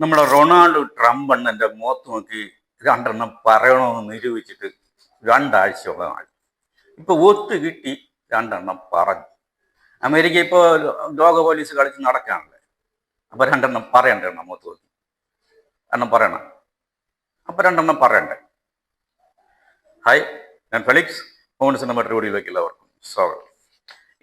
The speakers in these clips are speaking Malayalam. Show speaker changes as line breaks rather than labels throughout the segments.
നമ്മുടെ റൊണാൾഡ് ട്രംപ് എന്നെ മുഖത്ത് നോക്കി രണ്ടെണ്ണം പറയണമെന്ന് നിരൂപിച്ചിട്ട് രണ്ടാഴ്ചയോളമായി. ഇപ്പൊ ഒത്തു കിട്ടി രണ്ടെണ്ണം പറഞ്ഞു. അമേരിക്ക ഇപ്പോൾ ലോക പോലീസ് കളിച്ച് നടക്കാണല്ലേ? അപ്പോൾ രണ്ടെണ്ണം പറയണ്ടേ മുഖത്ത് നോക്കി? എണ്ണം പറയണം. അപ്പൊ രണ്ടെണ്ണം പറയണ്ടേ? ഹായ് ഞാൻ ഫെലിക്സ് മോഹൻസിന്റെ മറ്റൊരു വീഡിയോയിലേക്ക് എല്ലാവർക്കും സ്വാഗതം.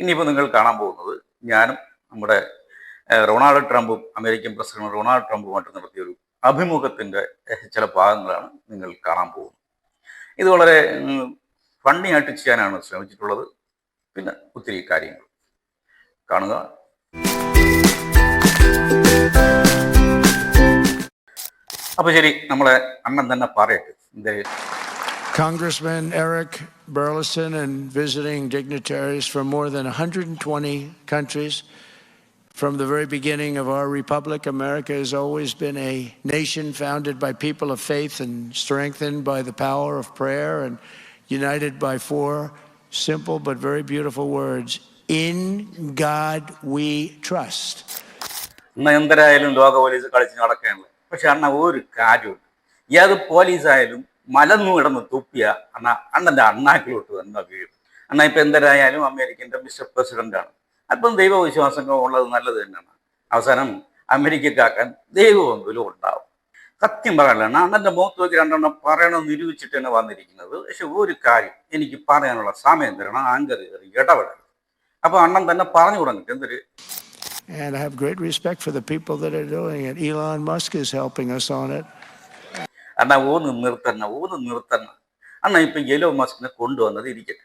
ഇനിയിപ്പോൾ നിങ്ങൾ കാണാൻ പോകുന്നത് ഞാനും നമ്മുടെ റൊണാൾഡ് ട്രംപും അമേരിക്കൻ പ്രസിഡന്റ് റൊണാൾഡ് ട്രംപുമായിട്ട് നടത്തിയ ഒരു അഭിമുഖത്തിന്റെ ചില ഭാഗങ്ങളാണ് നിങ്ങൾ കാണാൻ പോകുന്നത്. ഇത് വളരെ ഫണ്ണി ആയിട്ട് ചെയ്യാനാണ് ശ്രമിച്ചിട്ടുള്ളത്. പിന്നെ ഒത്തിരി കാര്യങ്ങൾ കാണുക. അപ്പൊ ശരി നമ്മളെ അണ്ണൻ തന്നെ പറയട്ടെ.
Congressman Eric Burleson and visiting dignitaries from more than 120 countries. From the very beginning of our republic, America has always been a nation founded by people of faith and strengthened by the power of prayer and united by four simple but very beautiful words In God we trust.
ഇന്ന് പോലീസ് കളിച്ച് അണ്ണ ഒരു കാര്യമുണ്ട് മലന്നു കിടന്ന് തുപ്പിയ അണ്ണ അണ്ണന്റെ അണ്ണാക്കിലോട്ട് തന്നെ വീഴും അണ്ണ ഇപ്പൊ എന്തരായാലും അമേരിക്കന്റെ മിസ്റ്റർ പ്രസിഡന്റ് ആണ് അല്പം ദൈവവിശ്വാസങ്ങൾ ഉള്ളത് നല്ലത് തന്നെയാണ്. അവസാനം അമേരിക്കക്കാക്കാൻ ദൈവമെങ്കിലും ഉണ്ടാവും. സത്യം പറയാനുള്ള അണ്ണന്റെ മുഖത്ത് നോക്കി രണ്ടെണ്ണം പറയണമെന്ന് നിരൂപിച്ചിട്ട് തന്നെ വന്നിരിക്കുന്നത്. പക്ഷെ ഒരു കാര്യം എനിക്ക് പറയാനുള്ള സമയം തരണം ആങ്കർ കയറി ഇടപെടണം അപ്പൊ അണ്ണൻ തന്നെ പറഞ്ഞു തുടങ്ങിട്ട് എന്തൊരു
And I have great respect for the people that are doing it. Elon Musk is helping us on it.
അണ്ണ ഊന്ന് നിർത്തണ്ണ ഊന്ന് നിർത്തണ്ണ അണ്ണ ഇപ്പൊ എലോ മസ്കിനെ കൊണ്ടുവന്നത് ഇരിക്കട്ടെ.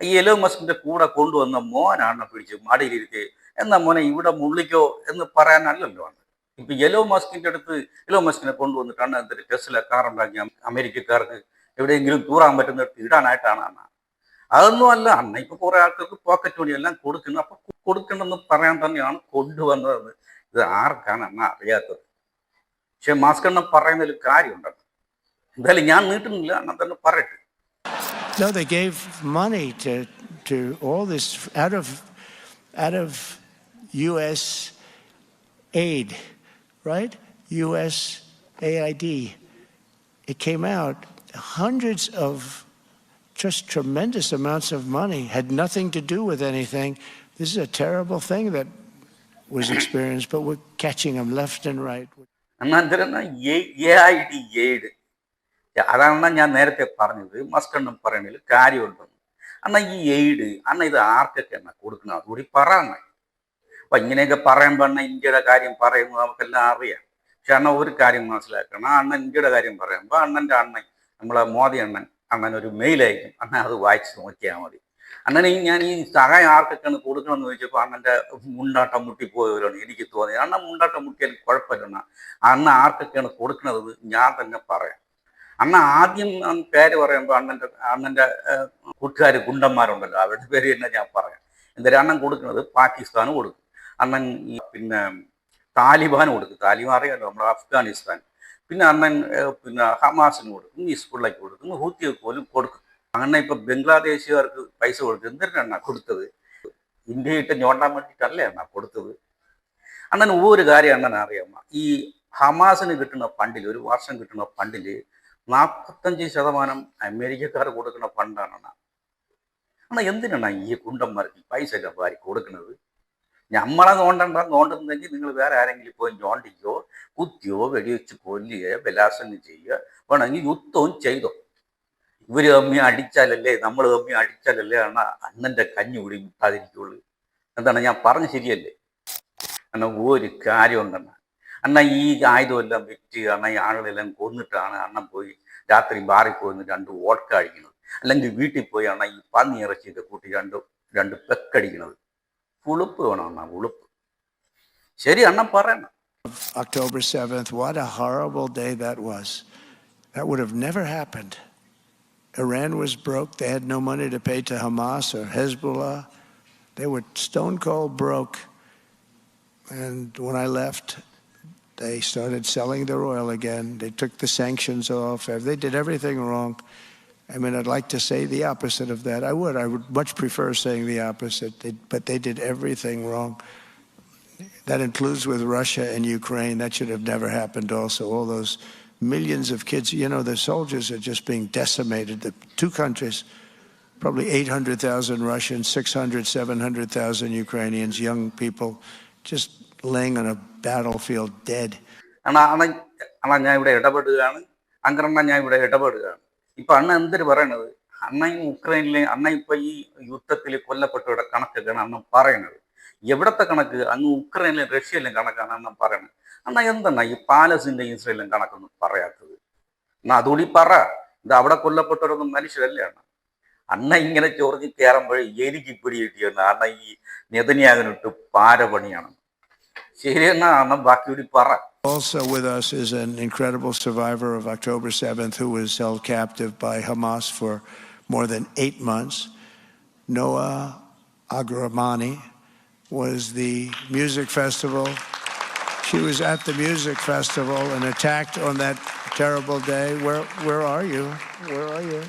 ഈ എലോ മസ്കിന്റെ കൂടെ കൊണ്ടുവന്ന മോനാണ് പിടിച്ച് മടിയിലിരുത്തി എന്നാ മോനെ ഇവിടെ മുള്ളിക്കോ എന്ന് പറയാനല്ലല്ലോ ആണ് ഇപ്പൊ എലോ മസ്കിന്റെ അടുത്ത് എലോ മസ്കിനെ കൊണ്ടുവന്നിട്ടാണ് എന്തൊരു ടെസ്റ്റിലെ കാർ അമേരിക്കക്കാർക്ക് എവിടെയെങ്കിലും തൂറാൻ പറ്റുന്നിടത്ത് ഇടാനായിട്ടാണ് അണ്ണ അതൊന്നും അല്ല അണ്ണ ഇപ്പൊ കുറെ ആൾക്കാർക്ക് പോക്കറ്റ് മണി എല്ലാം കൊടുക്കുന്നു. അപ്പൊ കൊടുക്കണമെന്ന് പറയാൻ തന്നെയാണ് കൊണ്ടുവന്നത്. ഇത് ആർക്കാണ് അണ്ണ അറിയാത്തത്? പക്ഷെ മാസ്ക് എണ്ണം പറയുന്നതിൽ കാര്യമുണ്ടല്ലോ എന്തായാലും ഞാൻ നീട്ടുന്നില്ല അണ്ണൻ തന്നെ പറയട്ടെ.
No, they gave money to, to all this out of, out of U.S. aid, right? U.S. AID. It came out hundreds of just tremendous amounts of money, had nothing to do with anything. This is a terrible thing that was experienced, but we're catching them left and right.
Aid. അതാണ് ഞാൻ നേരത്തെ പറഞ്ഞത്. മസ്റ്റ് എണ്ണം പറയുന്നതിൽ കാര്യമുണ്ടെന്ന് അണ്ണ ഈ എയ്ഡ് അന്ന ഇത് ആർക്കൊക്കെ എന്നാ കൊടുക്കണം അതുകൂടി പറയണേ. അപ്പൊ ഇങ്ങനെയൊക്കെ പറയുമ്പോൾ അണ്ണ ഇന്ത്യയുടെ കാര്യം പറയുമ്പോൾ നമുക്കെല്ലാം അറിയാം. പക്ഷെ അണ്ണ ഒരു കാര്യം മനസ്സിലാക്കണം. അണ്ണൻ ഇന്ത്യയുടെ കാര്യം പറയുമ്പോൾ അണ്ണന്റെ അണ്ണൻ നമ്മളെ മോദി അണ്ണൻ അണ്ണൻ ഒരു മെയിൽ അയക്കും അണ്ണൻ അത് വായിച്ച് നോക്കിയാൽ മതി. അണ്ണനെ ഞാൻ ഈ സഹായം ആർക്കൊക്കെയാണ് കൊടുക്കണമെന്ന് ചോദിച്ചപ്പോൾ അണ്ണന്റെ മുണ്ടാട്ടം മുട്ടിപ്പോയവരാണ് എനിക്ക് തോന്നിയത് അണ്ണൻ മുണ്ടാട്ടം മുട്ടിയാൽ കുഴപ്പമില്ല അണ്ണ ആർക്കൊക്കെയാണ് കൊടുക്കണത് ഞാൻ തന്നെ പറയാം. അണ്ണ ആദ്യം അന്ന് പേര് പറയുമ്പോൾ അണ്ണന്റെ അണ്ണന്റെ കൂട്ടുകാർ ഗുണ്ടന്മാരുണ്ടല്ലോ അവരുടെ പേര് തന്നെ ഞാൻ പറയാം. എന്തായാലും അണ്ണൻ കൊടുക്കുന്നത്? പാകിസ്ഥാന് കൊടുക്കും. അണ്ണൻ പിന്നെ താലിബാന് കൊടുക്കും. താലിബാൻ അറിയാലോ നമ്മുടെ അഫ്ഗാനിസ്ഥാൻ. പിന്നെ അണ്ണൻ പിന്നെ ഹമാസിന് കൊടുക്കും ഹിസ്ബുള്ളയ്ക്ക് കൊടുക്കും ഹൂത്തിയൊക്കെ പോലും കൊടുക്കും. അങ്ങനെ ഇപ്പം ബംഗ്ലാദേശുകാർക്ക് പൈസ കൊടുക്കും. എന്തിനാണ് കൊടുത്തത്? ഇന്ത്യയിട്ട് ഞോണ്ടാൻ വേണ്ടിയിട്ടല്ലേ അണ്ണ കൊടുത്തത്? അണ്ണൻ ഒരു കാര്യം അണ്ണൻ അറിയാമ ഈ ഹമാസിന് കിട്ടുന്ന ഫണ്ടിൽ ഒരു വർഷം കിട്ടുന്ന ഫണ്ടിൽ നാൽപ്പത്തഞ്ച് ശതമാനം അമേരിക്കക്കാർ കൊടുക്കുന്ന ഫണ്ടാണ്. അണ എന്തിനാണ് ഈ കുണ്ടന്മാർക്ക് പൈസ വാരി കൊടുക്കുന്നത്? നമ്മളെ നോണ്ടണ്ട നോണ്ടുന്നെങ്കിൽ നിങ്ങൾ വേറെ ആരെങ്കിലും പോയി ഞോണ്ടിക്കോ കുത്തിയോ വെടിവെച്ച് കൊല്ലുകയോ ബലാത്സംഗം ചെയ്യുക വേണമെങ്കിൽ യുദ്ധവും ചെയ്തോ. ഇവർ തമ്മി അടിച്ചാലല്ലേ നമ്മൾ തമ്മി അടിച്ചാലല്ലേ അണ്ണ അണ്ണന്റെ കഞ്ഞി കൂടി മുട്ടാതിരിക്കുള്ളൂ. എന്താണ് ഞാൻ പറഞ്ഞ ശരിയല്ലേ? കാരണം ഒരു കാര്യം ഉണ്ടെണ്ണ അണ്ണ ഈ ആയുധമെല്ലാം വിറ്റ് അണ്ണ ഈ ആളുകളെല്ലാം കൊന്നിട്ടാണ് അണ്ണൻ പോയി രാത്രി ബാറിൽ പോയി രണ്ട് വോട്ക അടിക്കുന്നത് അല്ലെങ്കിൽ വീട്ടിൽ പോയി അണ്ണ ഈ പന്നി ഇറച്ചിയൊക്കെ കൂട്ടി രണ്ട് രണ്ട് പെക്കടിക്കുന്നത് ഉളുപ്പ് വേണം അണ്ണ ഉളുപ്പ് ശരി അണ്ണൻ പറയണം
October 7th, what a horrible day that was. That would have never happened. Iran was broke. They had no money to pay to Hamas or Hezbollah. They were stone cold broke. And when I left, they started selling their oil again. They took the sanctions off. They did everything wrong. I mean, I'd like to say the opposite of that. I would. I would much prefer saying the opposite. They, but they did everything wrong. That includes with Russia and Ukraine. That should have never happened, also. All those millions of kids, you know, the soldiers are just being decimated. The two countries, probably 800,000 Russians, 600, 700,000 Ukrainians, young people, just laying on a battlefield dead.
അണ്ണാ അണ്ണ അണ്ണാ ഞാൻ ഇവിടെ ഇടപെടുകയാണ്. അങ്കറണ്ണ ഞാൻ ഇവിടെ ഇടപെടുകയാണ്. ഇപ്പൊ അണ്ണ എന്തൊരു പറയണത്? അണ്ണ ഈ ഉക്രൈനിലെ അണ്ണ ഇപ്പൊ ഈ യുദ്ധത്തിൽ കൊല്ലപ്പെട്ടവരുടെ കണക്കൊക്കെയാണ് അണ്ണൻ പറയണത്. എവിടത്തെ കണക്ക്? അങ്ങ് ഉക്രൈനിലും റഷ്യയിലും കണക്കാണ് അണ്ണൻ പറയണത്. അണ്ണ എന്താണ് ഈ പാലസിന്റെ ഇസ്രയേലും കണക്കൊന്നും പറയാത്തത്? എന്നാ അതുകൂടി പറ. ഇത് അവിടെ കൊല്ലപ്പെട്ടവരൊന്നും മനുഷ്യരല്ലേ അണ്ണ? അണ്ണ ഇങ്ങനെ ചൊറിഞ്ഞ് കയറുമ്പോഴേ എനിക്ക് പിടി കിട്ടിയെന്ന് അണ്ണ ഈ നെതന്യാഗനിട്ട് പാരപണിയാണ്. ശരി എന്നാ അണ്ണൻ ബാക്കി കൂടി പറ
Also with us is an incredible survivor of October 7th who was held captive by Hamas for more than eight months. Noah Agramani was the music festival. She was at the music festival and attacked on that terrible day. Where, where are you? Where are you?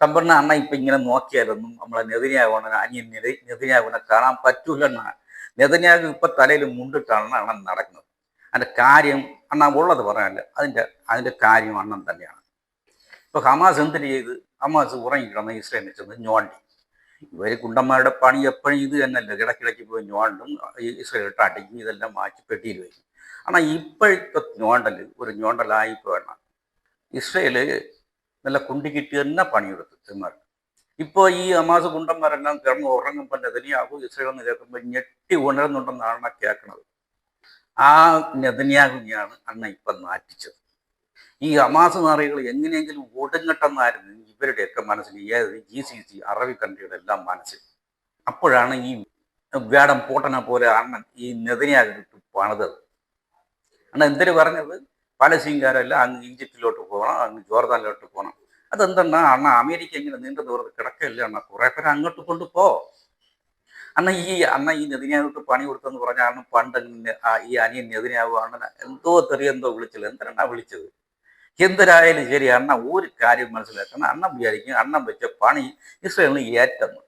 തമ്പണ്ണ അണ്ണ ഇപ്പൊ ഇങ്ങനെ നോക്കിയാലൊന്നും നമ്മളെ നെതിനാകണ അനിയൻ നെതിനാകുനെ കാണാൻ പറ്റൂലെന്ന നെതന്യാഗ് ഇപ്പൊ തലയിൽ മുണ്ടിട്ടാണ് അണ്ണൻ നടക്കുന്നത് അതിന്റെ കാര്യം അണ്ണ ഉള്ളത് പറയാനല്ല അതിന്റെ അതിന്റെ കാര്യം അണ്ണൻ തന്നെയാണ് ഇപ്പൊ ഹമാസ് എന്തിന് ചെയ്ത് ഹമാസ് ഉറങ്ങിക്കിടന്ന് ഇസ്രയേലിനെ ചെന്ന് ഞോണ്ടി ഇവര് കുണ്ടന്മാരുടെ പണി എപ്പോഴും ഇത് തന്നെയല്ലേ ഇടയ്ക്കിടയ്ക്ക് പോയി ഞോണ്ടും ഈ ഇസ്രയേലിട്ട് അടിക്കും ഇതെല്ലാം മാറ്റി പെട്ടിയിൽ വയ്ക്കും ஆனால் ഇപ്പോഴത്തെ ഞോണ്ടൽ ഒരു ഞോണ്ടലായി വേണം ഇസ്രയേല് നല്ല കുണ്ടിക്കിട്ട് തന്നെ പണിയെടുത്തു ഇമാർ ഇപ്പോൾ ഈ അമാസ് ഗുണ്ടന്മാരെല്ലാം കിടന്ന് ഉറങ്ങുമ്പോൾ നെതന്യാഹു ഇസ്രയേൽ എന്ന് കേൾക്കുമ്പോൾ ഞെട്ടി ഉണരുന്നുണ്ടെന്നാണ് കേൾക്കുന്നത് ആ നെതന്യാഹുവിനെയാണ് അണ്ണ ഇപ്പം നാറ്റിച്ചത്. ഈ അമാസ് നാറികൾ എങ്ങനെയെങ്കിലും ഒടുങ്ങട്ടെന്നായിരുന്നു ഇവരുടെയൊക്കെ മനസ്സിൽ ജി സി സി അറബി കൺട്രിയുടെ എല്ലാം മനസ്സിൽ. അപ്പോഴാണ് ഈ വേടം പോട്ടനെ പോലെ അണ്ണൻ ഈ നെതന്യാഹിട്ട് പണിതത്. അണ്ണ എന്തിനു പറഞ്ഞത്? പാലസ്തീൻകാരെല്ലാം അങ്ങ് ഈജിപ്തിലോട്ട് പോകണം അങ്ങ് ജോർദാനിലോട്ട് പോകണം. അതെന്തെന്നാ? അണ്ണ അമേരിക്ക ഇങ്ങനെ നീണ്ടു ദൂരത്ത് കിടക്കല്ലേ അണ്ണ? കുറെ പേരെ അങ്ങോട്ട് കൊണ്ടുപോ. അന്ന ഈ അന്ന ഈ നെതിനാവിട്ട് പണി കൊടുത്തെന്ന് പറഞ്ഞ അണ്ണൻ പണ്ട് ഈ അനിയൻ നെതിനാവ് അണ്ണന എന്തോ തെറി എന്തോ വിളിച്ചത്. എന്തിനാ വിളിച്ചത്? എന്തിനായാലും ശരി അണ്ണ ഒരു കാര്യം മനസ്സിലാക്കണം. അണ്ണൻ വിചാരിക്കും അണ്ണൻ വെച്ച പണി ഇസ്രയേലിന് ഏറ്റെന്ന്.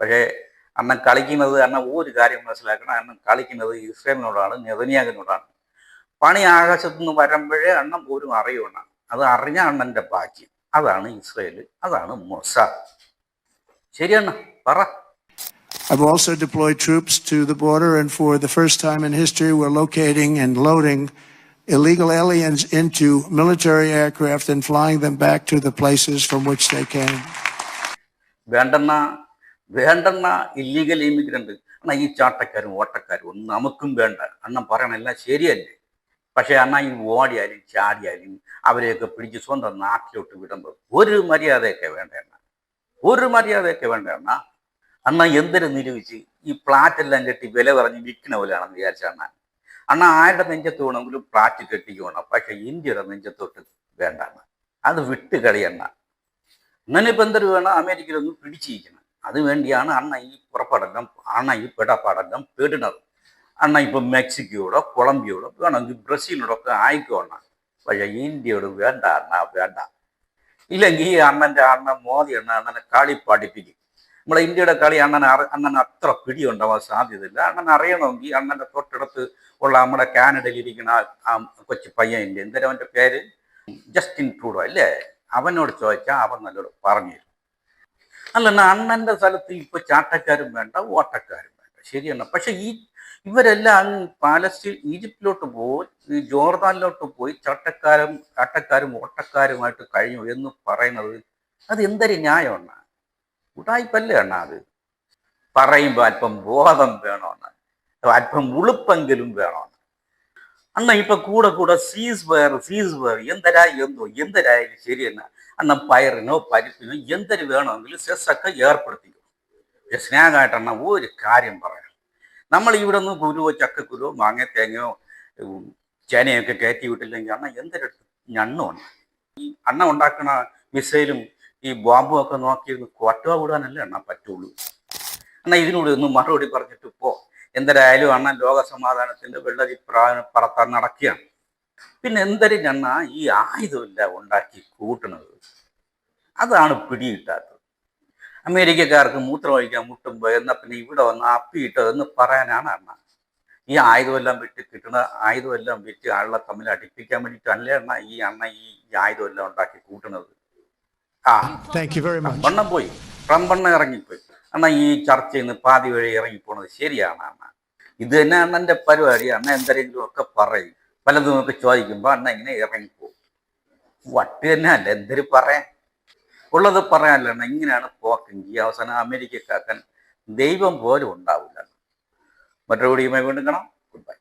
പക്ഷേ അണ്ണൻ കളിക്കുന്നത് അണ്ണൻ ഒരു കാര്യം മനസ്സിലാക്കണം. അണ്ണൻ കളിക്കുന്നത് ഇസ്രയേലിനോടാണ് നെതന്യാഗിനോടാണ് പണി ആകാശത്തു നിന്ന് വരുമ്പോഴേ അണ്ണം പോലും അറിയണം അത് അറിഞ്ഞ അണ്ണന്റെ ഭാഗ്യം. അതാണ് ഇസ്രയേൽ അതാണ് മൊസാദ് ശരിയാണ് പറ
I've also deployed troops to the border, and for the first time in history, we're locating and loading illegal aliens into military aircraft and flying them back to the places from which they came.
വേണ്ടെന്ന വേണ്ടെന്ന ഇല്ലീഗൽ ഇമിഗ്രന്റ് അണ്ണ ഈ ചാട്ടക്കാരും ഓട്ടക്കാരും ഒന്നും നമുക്കും വേണ്ട അണ്ണൻ പറയണ എല്ലാം ശരിയല്ലേ പക്ഷെ അണ്ണ ഈ ഓടിയാലും ചാടിയാലും അവരെയൊക്കെ പിടിച്ച് സ്വന്തം നാട്ടിലോട്ട് വിടുമ്പോൾ ഒരു മര്യാദയൊക്കെ വേണ്ട ഒരു മര്യാദയൊക്കെ വേണ്ട അണ്ണ. അണ്ണ എന്തിനു നിരൂപിച്ച് ഈ പ്ലാറ്റെല്ലാം കെട്ടി വില പറഞ്ഞ് വിൽക്കണ പോലെയാണെന്ന് വിചാരിച്ച അണ്ണ. അണ്ണ ആരുടെ നെഞ്ചത്ത് വേണമെങ്കിലും പ്ലാറ്റ് കെട്ടിക്കോണം പക്ഷെ ഇന്ത്യയുടെ നെഞ്ചത്തോട്ട് വേണ്ട അണ്ണ. അത് വിട്ട് കളിയണ്ണ. അണ്ണനിപ്പോൾ എന്തൊരു വേണം? അമേരിക്കയിലൊന്നും പിടിച്ചിരിക്കണം. അതുവേണ്ടിയാണ് അണ്ണ ഈ പുറപ്പടക്കം അണ്ണ ഈ പെടപ്പാടെല്ലാം പേടുന്നത്. അണ്ണ ഇപ്പം മെക്സിക്കോടോ കൊളംബിയോടോ വേണമെങ്കിൽ ബ്രസീലിനോടൊക്കെ ആയിക്കോണം പക്ഷെ ഇന്ത്യയോട് വേണ്ട അണ്ണ വേണ്ട. ഇല്ലെങ്കിൽ ഈ അണ്ണന്റെ അണ്ണൻ മോദി അണ്ണ അണ്ണനെ കളി പഠിപ്പിക്കും. നമ്മളെ ഇന്ത്യയുടെ കളി അണ്ണൻ അണ്ണൻ അത്ര പിടിയുണ്ടാവാൻ സാധ്യതയില്ല. അണ്ണൻ അറിയണമെങ്കിൽ അണ്ണന്റെ തൊട്ടടുത്ത് ഉള്ള നമ്മുടെ കാനഡയിൽ ഇരിക്കുന്ന ആ- കൊച്ചു പയ്യനില്ലേ എന്തായാലും അവന്റെ പേര്? ജസ്റ്റിൻ ട്രൂഡോ അല്ലേ? അവനോട് ചോദിച്ചാൽ അവൻ നല്ലോട് പറഞ്ഞു തരും അല്ല അണ്ണന്റെ സ്ഥലത്ത് ഇപ്പൊ ചാട്ടക്കാരും വേണ്ട ഓട്ടക്കാരും വേണ്ട. ശരിയാണ് പക്ഷെ ഈ ഇവരെല്ലാം പാലസ്തീൻ ഈജിപ്തിലോട്ട് പോയി ജോർദാനിലോട്ട് പോയി ചട്ടക്കാരും ചട്ടക്കാരും ഓട്ടക്കാരുമായിട്ട് കഴിഞ്ഞു എന്ന് പറയുന്നത് അത് എന്തൊരു ന്യായമാണ് ഉടായ്പല്ലേ അണ്ണ അത്? പറയുമ്പോൾ അല്പം ബോധം വേണമെന്ന് അല്പം ഉളുപ്പെങ്കിലും വേണമെന്ന് അണ്ണ? ഇപ്പൊ കൂടെ കൂടെ സീസ് വയർ സീസ് വയർ എന്തരാ എന്തോ എന്തരായാലും ശരി തന്നെ അണ്ണ പയറിനോ പരിപ്പിനോ എന്തൊരു വേണമെങ്കിലും സെസ്സൊക്കെ ഏർപ്പെടുത്തിക്കും. സ്നേഹമായിട്ടെണ്ണ ഒരു കാര്യം പറയാം. നമ്മൾ ഇവിടെ നിന്ന് കുരുവോ ചക്കക്കുരുവോ മാങ്ങ തേങ്ങയോ ചേനയൊക്കെ കയറ്റി വിട്ടില്ലെങ്കിൽ അണ്ണ എന്തൊരിടത്ത് ഞണ്ണുണ്ട് ഈ അണ്ണ ഉണ്ടാക്കുന്ന മിസൈലും ഈ ബോംബും ഒക്കെ നോക്കിയിരുന്ന് കൊട്ടുക കൂടാനല്ലേ അണ്ണ പറ്റുള്ളൂ? അണ്ണ ഇതിനോട് ഒന്ന് മറുപടി പറഞ്ഞിട്ട് പോ. എന്തരായാലും അണ്ണ ലോക സമാധാനത്തിന്റെ വെള്ളരി പറത്താൻ നടക്കുകയാണ്. പിന്നെ എന്തൊരു ഞണ്ണ ഈ ആയുധമില്ല ഉണ്ടാക്കി കൂട്ടണത്? അതാണ് പിടിയിട്ടാത്തത്. അമേരിക്കക്കാർക്ക് മൂത്രം ഒഴിക്കാൻ മുട്ടുമ്പോൾ എന്നാ പിന്നെ ഇവിടെ വന്ന് അപ്പിയിട്ടതെന്ന് പറയാനാണ് അണ്ണ ഈ ആയുധമെല്ലാം വിറ്റ് കിട്ടുന്ന ആയുധമെല്ലാം വിറ്റ് ആളുകളെ തമ്മിൽ അടിപ്പിക്കാൻ വേണ്ടിയിട്ടല്ലേ അണ്ണ ഈ അണ്ണ ഈ ആയുധമെല്ലാം ഉണ്ടാക്കി കൂട്ടുന്നത്? ആ. വണ്ണം പോയി. ട്രംപെണ്ണ ഇറങ്ങിപ്പോയി. അണ്ണ ഈ ചർച്ചയിൽ നിന്ന് പാതി വഴി ഇറങ്ങിപ്പോണത് ശരിയാണ് അണ്ണ ഇത് തന്നെ അണ്ണന്റെ പരിപാടി. അണ്ണ എന്തെങ്കിലും ഒക്കെ പറയും. പലതും ഒക്കെ ചോദിക്കുമ്പോൾ അണ്ണ ഇങ്ങനെ ഇറങ്ങിപ്പോ വട്ട് തന്നെ അല്ല എന്തൊരു പറയാൻ? ഉള്ളത് പറയാനല്ല ഇങ്ങനെയാണ് പോക്കെങ്കിൽ അവസാനം അമേരിക്കക്കാക്കാൻ ദൈവം പോലും ഉണ്ടാവില്ല. മറ്റൊരു കൂടിയുമായി വീണ്ടും കാണാം. Good bye